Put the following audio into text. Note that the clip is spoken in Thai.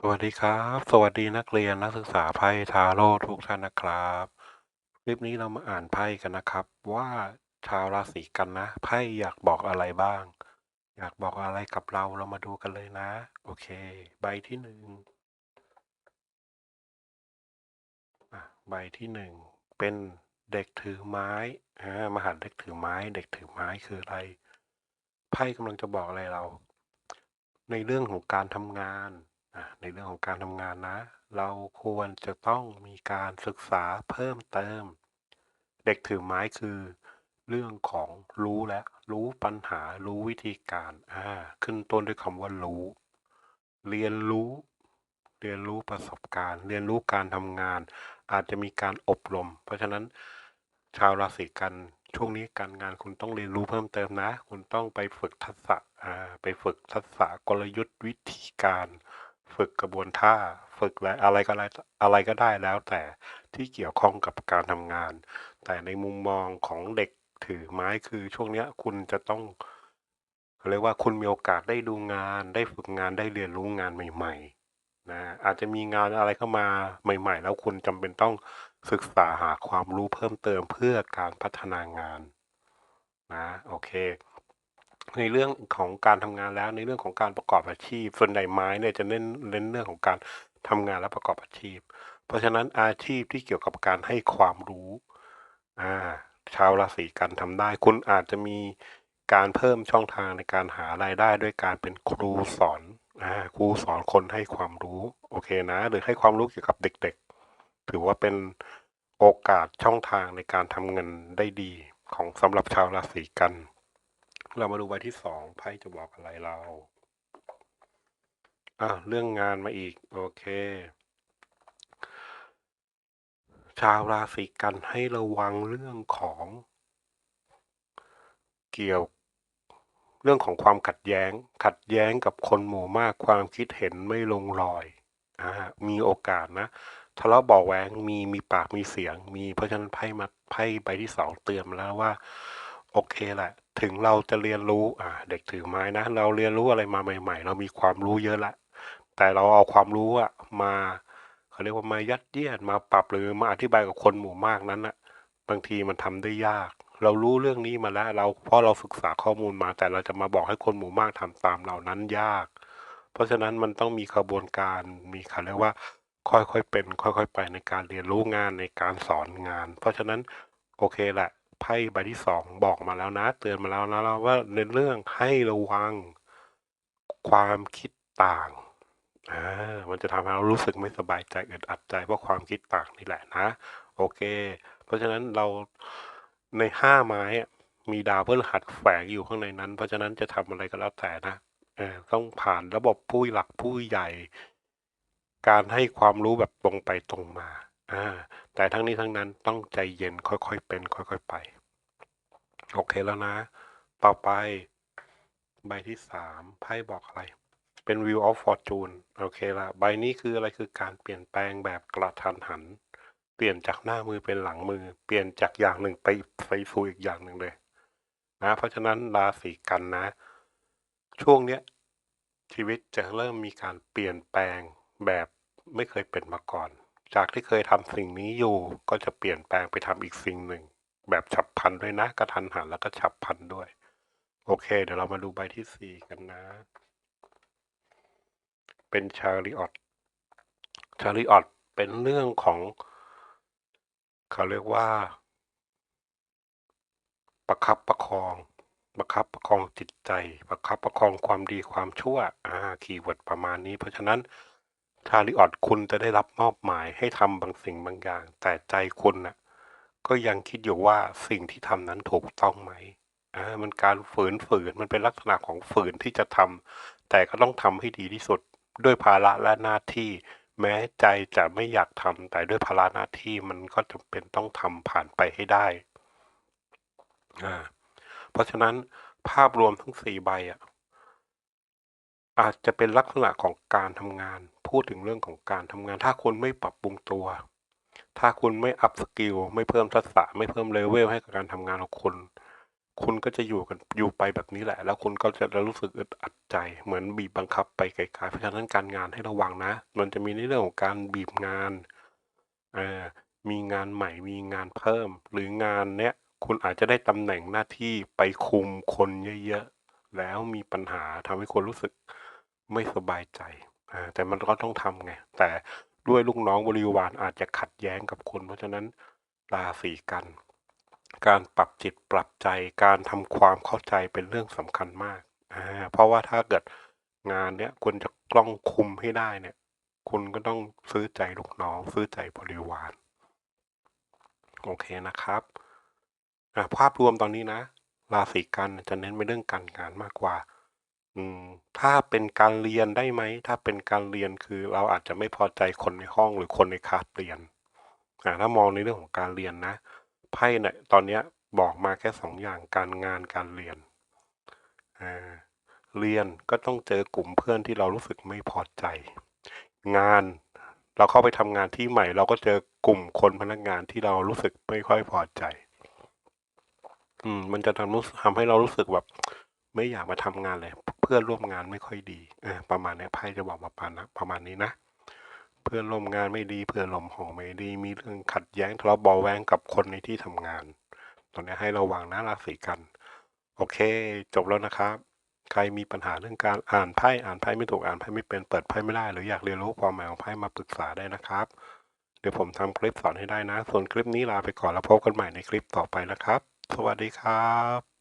สวัสดีครับ สวัสดีนักเรียนนักศึกษาไพ่ทาโร่ทุกท่านนะครับ คลิปนี้เรามาอ่านไพ่กันนะครับ ว่าชาวราศีกันนะไพ่อยากบอกอะไรบ้าง อยากบอกอะไรกับเราเรามาดูกันเลยนะ โอเค ใบที่หนึ่งอะใบที่หนึ่งเป็นเด็กถือไม้อ่ามหาเด็กถือไม้ เด็กถือไม้คืออะไรไพ่กำลังจะบอกอะไรเรา ในเรื่องของการทำงาน ในเรื่องของการทำงานนะ เราควรจะต้องมีการศึกษาเพิ่มเติม เด็กถือไม้คือ เรื่องของรู้และ รู้ปัญหารู้วิธีการอ่าขึ้นต้นด้วยคำว่ารู้ เรียนรู้ เรียนรู้ประสบการณ์ เรียนรู้การทำงาน อาจจะมีการอบรม เพราะฉะนั้นชาวราศีกันช่วงนี้การงานคุณต้องเรียนรู้เพิ่มเติมนะ คุณต้องไปฝึกทักษะไปฝึกทักษะกลยุทธ์วิธีการ ฝึกกระบวนท่า ฝึกอะไรอะไรก็อะไรอะไรก็ได้แล้วแต่ที่เกี่ยวข้องกับการทำงาน แต่ในมุมมองของเด็กถือไม้คือช่วงเนี้ยคุณจะต้องเรียกว่าคุณมีโอกาสได้ดูงาน ได้ฝึกงานได้เรียนรู้งานใหม่ ๆ นะอาจจะมีงานอะไรเข้ามาใหม่ ๆ แล้วคุณจำเป็นต้องศึกษาหาความรู้เพิ่มเติมเพื่อการพัฒนางานนะโอเค ในเรื่องของการทำงานแล้วในเรื่องของการประกอบอาชีพ ส่วนใหญ่ไม้เนี่ยจะเน้นเน้นเรื่องของการทำงานและประกอบอาชีพ เพราะฉะนั้นอาชีพที่เกี่ยวกับการให้ความรู้อ่าชาวราศีกันทำได้ คุณอาจจะมีการเพิ่มช่องทางในการหารายได้ด้วยการเป็นครูสอนอ่าครูสอนคนให้ความรู้โอเคนะ หรือให้ความรู้เกี่ยวกับเด็ก ๆ ถือว่าเป็นโอกาสช่องทางในการทำเงินได้ดีของสำหรับชาวราศีกัน เรามาดูใบที่สองไพ่จะบอกอะไรเราอะเรื่องงานมาอีก โอเค ชาวราศีกันให้ระวังเรื่องของเกี่ยวเรื่องของความขัดแย้ง ขัดแย้งกับคนหมู่มากความคิดเห็นไม่ลงรอยอ่ามีโอกาสนะทะเลาะเบาะแวงมีมีปากมีเสียง มีเพราะฉะนั้นไพ่มาไพ่ใบที่สองเตือนแล้วว่า โอเคแหละถึงเราจะเรียนรู้อ่าเด็กถือไม้นะ เราเรียนรู้อะไรมาใหม่ ๆ เรามีความรู้เยอะละ แต่เราเอาความรู้อะมาเขาเรียกว่ามายัดเยียดมาปรับหรือมาอธิบายกับคนหมู่มากนั้นอะบางทีมันทำได้ยาก เรารู้เรื่องนี้มาแล้ว เราเพราะเราศึกษาข้อมูลมา แต่เราจะมาบอกให้คนหมู่มากทำตามเหล่านั้นยาก เพราะฉะนั้นมันต้องมีกระบวนการมีเขาเรียกว่า ค่อยๆเป็น ค่อย ๆ ไปในการเรียนรู้งานในการสอนงาน เพราะฉะนั้นโอเคแหละ ไพ่ใบที่สองบอกมาแล้วนะ เตือนมาแล้วนะเราว่าในเรื่องให้ระวังความคิดต่างอ่ามันจะทำให้เรารู้สึกไม่สบายใจอึดอัดใจเพราะความคิดต่างนี่แหละนะ โอเค เพราะฉะนั้นเราในห้าไม้มีดาวพฤหัสแฝงอยู่ข้างในนั้น เพราะฉะนั้นจะทำอะไรก็แล้วแต่นะเออต้องผ่านระบบผู้หลักผู้ใหญ่ การให้ความรู้แบบตรงไปตรงมา อ่าแต่ทั้งนี้ทั้งนั้นต้องใจเย็นค่อยๆเป็น ค่อยๆไป โอเคแล้วนะ ต่อไปใบที่สามไพ่บอกอะไร เป็น Wheel of Fortune โอเคละใบนี้คืออะไรคือการเปลี่ยนแปลงแบบกระทันหัน เปลี่ยนจากหน้ามือเป็นหลังมือ เปลี่ยนจากอย่างหนึ่งไปไปสู่อีกอย่างหนึ่งเลยนะเพราะฉะนั้นราศีกันนะ ช่วงเนี้ยชีวิตจะเริ่มมีการเปลี่ยนแปลงแบบไม่เคยเป็นมาก่อน จากที่เคยทำสิ่งนี้อยู่ ก็จะเปลี่ยนแปลงไปทำอีกสิ่งหนึ่ง แบบฉับพลันด้วยนะกระทันหันแล้วก็ฉับพลันด้วย โอเค เดี๋ยวเรามาดูใบที่สี่กันนะ เป็นชาริออตชาริออตเป็นเรื่องของเขาเรียกว่า ประคับประคองประคับประคองจิตใจ ประคับประคองความดีความชั่วอ่าคีย์เวิร์ดประมาณนี้ เพราะฉะนั้น ชาริออตคุณจะได้รับมอบหมายให้ทำบางสิ่งบางอย่าง แต่ใจคุณน่ะ ก็ยังคิดอยู่ว่าสิ่งที่ทำนั้นถูกต้องไหมอ่ามันการฝืนฝืนมันเป็นลักษณะของฝืนที่จะทำแต่ก็ต้องทำให้ดีที่สุด ด้วยภาระและหน้าที่ แม้ใจจะไม่อยากทำแต่ด้วยภาระหน้าที่มันก็จำเป็นต้องทำผ่านไปให้ได้อ่าเพราะฉะนั้นภาพรวมทั้งสี่ใบอะอาจจะเป็นลักษณะของการทำงาน พูดถึงเรื่องของการทำงาน ถ้าคุณไม่ปรับปรุงตัว ถ้าคุณไม่อัพสกิลไม่เพิ่มทักษะไม่เพิ่มเลเวลให้กับการทำงานของคุณ คุณก็จะอยู่กันอยู่ไปแบบนี้แหละ แล้วคุณก็จะรู้สึกอึดอัดใจ เหมือนบีบบังคับไปไกลๆเพราะฉะนั้นการงานให้ระวังนะ มันจะมีในเรื่องของการบีบงานอ่ามีงานใหม่มีงานเพิ่ม หรืองานเนี้ยคุณอาจจะได้ตำแหน่งหน้าที่ไปคุมคนเยอะๆ แล้วมีปัญหาทำให้คนรู้สึกไม่สบายใจ อ่าแต่มันก็ต้องทำไง แต่ด้วยลูกน้องบริวารอาจจะขัดแย้งกับคุณ เพราะฉะนั้นราศีกัน การปรับจิตปรับใจการทำความเข้าใจเป็นเรื่องสำคัญมากอ่าเพราะว่าถ้าเกิดงานเนี้ยคุณจะต้องคุมให้ได้เนี่ย คุณก็ต้องซื้อใจลูกน้อง ซื้อใจบริวารโอเคนะครับภาพรวมตอนนี้นะ ราศีกันจะเน้นไปเรื่องการงานมากกว่า อืม ถ้าเป็นการเรียนได้ไหม ถ้าเป็นการเรียน คือเราอาจจะไม่พอใจคนในห้องหรือคนในคลาสเรียน อ่า ถ้ามองในเรื่องของการเรียนนะ ไพ่เนี่ยตอนเนี้ยบอกมาแค่สองอย่างการงานการเรียน อ่า เรียนก็ต้องเจอกลุ่มเพื่อนที่เรารู้สึกไม่พอใจ งาน เราเข้าไปทำงานที่ใหม่ เราก็เจอกลุ่มคนพนักงานที่เรารู้สึกไม่ค่อยพอใจ อืม มันจะทำรู้ทำให้เรารู้สึกแบบ ไม่อยากมาทำงานเลย เพื่อนร่วมงานไม่ค่อยดีอ่าประมาณนี้ไพ่จะบอกมาประมาณนะประมาณนี้นะ เพื่อนร่วมงานไม่ดี เพื่อนร่วมหองไม่ดี มีเรื่องขัดแย้งทะเลาะเบาะแวงกับคนในที่ทำงาน ตอนนี้ให้ระวังนะราศีกัน โอเค จบแล้วนะครับ ใครมีปัญหาเรื่องการอ่านไพ่อ่านไพ่ไม่ถูกอ่านไพ่ไม่เป็นเปิดไพ่ไม่ได้ หรืออยากเรียนรู้ความหมายของไพ่มาปรึกษาได้นะครับเดี๋ยวผมทำคลิปสอนให้ได้นะ ส่วนคลิปนี้ลาไปก่อนแล้วพบกันใหม่ในคลิปต่อไปนะครับ สวัสดีครับ